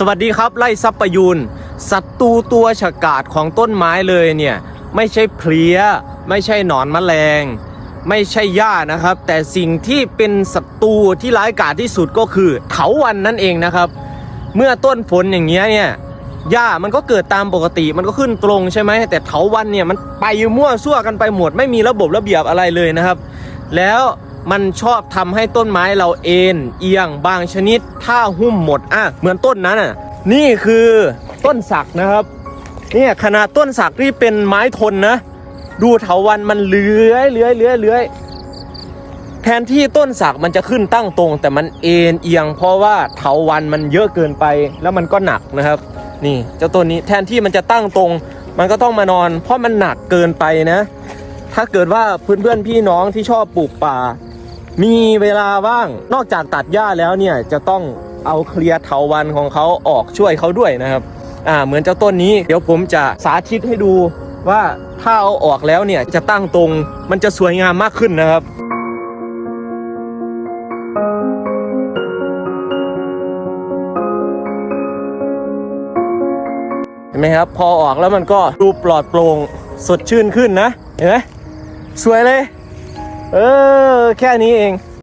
สวัสดีครับไล่ซับประยูนศัตรูตัวฉกาจของต้นไม้เลยเนี่ยไม่ใช่เพลี้ย ไม่ใช่หนอนแมลง ไม่ใช่หญ้านะครับ แต่สิ่งที่เป็นศัตรูที่ร้ายกาจที่สุดก็คือเถาวันนั่นเองนะครับ เมื่อต้นฝนอย่างเงี้ยเนี่ยหญ้ามันก็เกิดตามปกติมันก็ขึ้นตรงใช่ไหมแต่เถาวันเนี่ยมันไปมั่วซั่วกันไปหมดไม่มีระบบระเบียบอะไรเลยนะครับ แล้ว มันชอบทำให้ต้นไม้เราเอ็นเอียงบางชนิด ถ้าหุ้มหมดอะเหมือนต้นนั้นอะนี่คือต้นสักนะครับเนี่ยขนาดต้นสักที่เป็นไม้ทนนะ ดูเถาวันมันเลื้อยเลื้อยเลื้อยเลื้อยแทนที่ต้นสักมันจะขึ้นตั้งตรง แต่มันเอ็นเอียง เพราะว่าเถาวันมันเยอะเกินไปแล้วมันก็หนักนะครับ นี่เจ้าต้นนี้แทนที่มันจะตั้งตรง มันก็ต้องมานอน เพราะมันหนักเกินไปนะ ถ้าเกิดว่าเพื่อนๆพี่น้องที่ชอบปลูกป่า มีเวลาว่างนอกจากตัดหญ้าแล้วเนี่ยจะต้องเอาเคลียร์เถาวันของเขาออกช่วยเขาด้วยนะครับอ่าเหมือนเจ้าต้นนี้เดี๋ยวผมจะสาธิตให้ดูว่าถ้าเอาออกแล้วเนี่ยจะตั้งตรงมันจะสวยงามมากขึ้นนะครับเห็นไหมครับพอออกแล้วมันก็ดูปลอดโปร่งสดชื่นขึ้นนะเห็นไหมสวยเลย เออ แค่นี้เอง